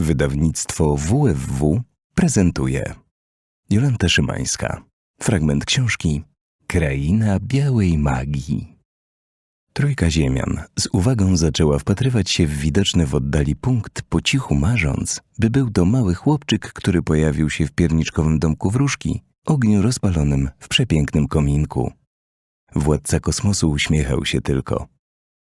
Wydawnictwo WFW prezentuje Jolanta Szymańska. Fragment książki Kraina Białej Magii. Trójka ziemian z uwagą zaczęła wpatrywać się w widoczny w oddali punkt, po cichu marząc, by był to mały chłopczyk, który pojawił się w pierniczkowym domku wróżki, ogniu rozpalonym w przepięknym kominku. Władca kosmosu uśmiechał się tylko.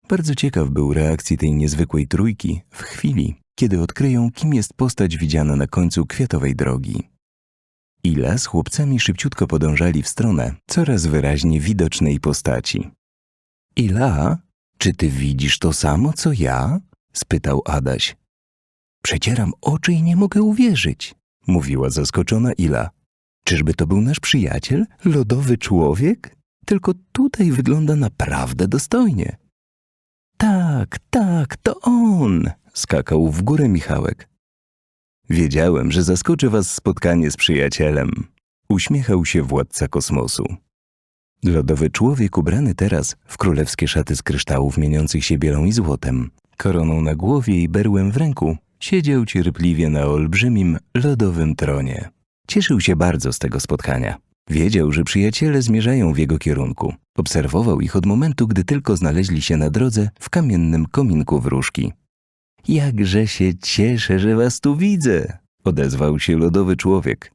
Bardzo ciekaw był reakcji tej niezwykłej trójki w chwili, kiedy odkryją, kim jest postać widziana na końcu kwiatowej drogi. Ila z chłopcami szybciutko podążali w stronę coraz wyraźnie widocznej postaci. Ila, czy ty widzisz to samo, co ja? spytał Adaś. Przecieram oczy i nie mogę uwierzyć, mówiła zaskoczona Ila. Czyżby to był nasz przyjaciel, lodowy człowiek? Tylko tutaj wygląda naprawdę dostojnie. Tak, tak, to on! skakał w górę Michałek. Wiedziałem, że zaskoczy was spotkanie z przyjacielem. Uśmiechał się władca kosmosu. Lodowy człowiek ubrany teraz w królewskie szaty z kryształów mieniących się bielą i złotem, koroną na głowie i berłem w ręku, siedział cierpliwie na olbrzymim, lodowym tronie. Cieszył się bardzo z tego spotkania. Wiedział, że przyjaciele zmierzają w jego kierunku. Obserwował ich od momentu, gdy tylko znaleźli się na drodze w kamiennym kominku wróżki. Jakże się cieszę, że was tu widzę, odezwał się lodowy człowiek.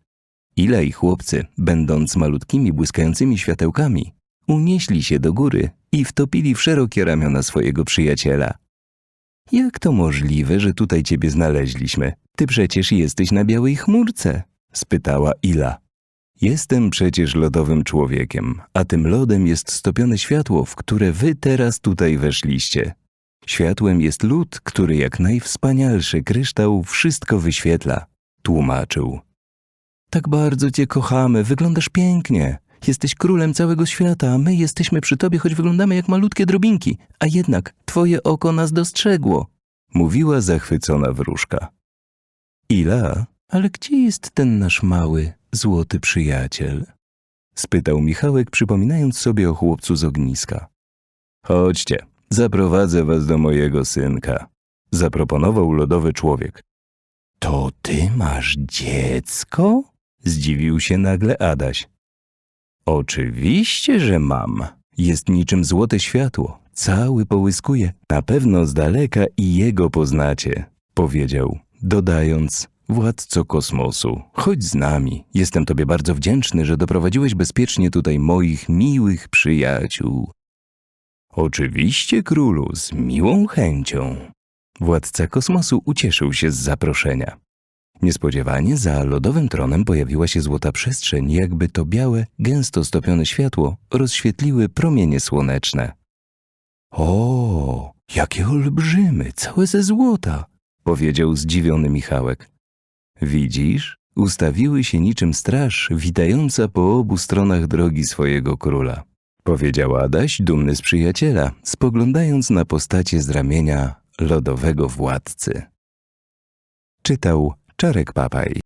Ila i chłopcy, będąc malutkimi, błyskającymi światełkami, unieśli się do góry i wtopili w szerokie ramiona swojego przyjaciela. Jak to możliwe, że tutaj ciebie znaleźliśmy? Ty przecież jesteś na białej chmurce, spytała Ila. Jestem przecież lodowym człowiekiem, a tym lodem jest stopione światło, w które wy teraz tutaj weszliście. Światłem jest lód, który jak najwspanialszy kryształ wszystko wyświetla, tłumaczył. Tak bardzo cię kochamy, wyglądasz pięknie. Jesteś królem całego świata, a my jesteśmy przy tobie, choć wyglądamy jak malutkie drobinki, a jednak twoje oko nas dostrzegło, mówiła zachwycona wróżka. Ila, ale gdzie jest ten nasz mały, złoty przyjaciel? spytał Michałek, przypominając sobie o chłopcu z ogniska. Chodźcie, zaprowadzę was do mojego synka, zaproponował lodowy człowiek. To ty masz dziecko? Zdziwił się nagle Adaś. Oczywiście, że mam. Jest niczym złote światło. Cały połyskuje. Na pewno z daleka i jego poznacie, powiedział, dodając, władco kosmosu, chodź z nami. Jestem tobie bardzo wdzięczny, że doprowadziłeś bezpiecznie tutaj moich miłych przyjaciół. Oczywiście, królu, z miłą chęcią. Władca kosmosu ucieszył się z zaproszenia. Niespodziewanie za lodowym tronem pojawiła się złota przestrzeń, jakby to białe, gęsto stopione światło rozświetliły promienie słoneczne. O, jakie olbrzymy, całe ze złota, powiedział zdziwiony Michałek. Widzisz, ustawiły się niczym straż, witająca po obu stronach drogi swojego króla. Powiedział Adaś, dumny z przyjaciela, spoglądając na postacie z ramienia lodowego władcy. Czytał Czarek Papaj.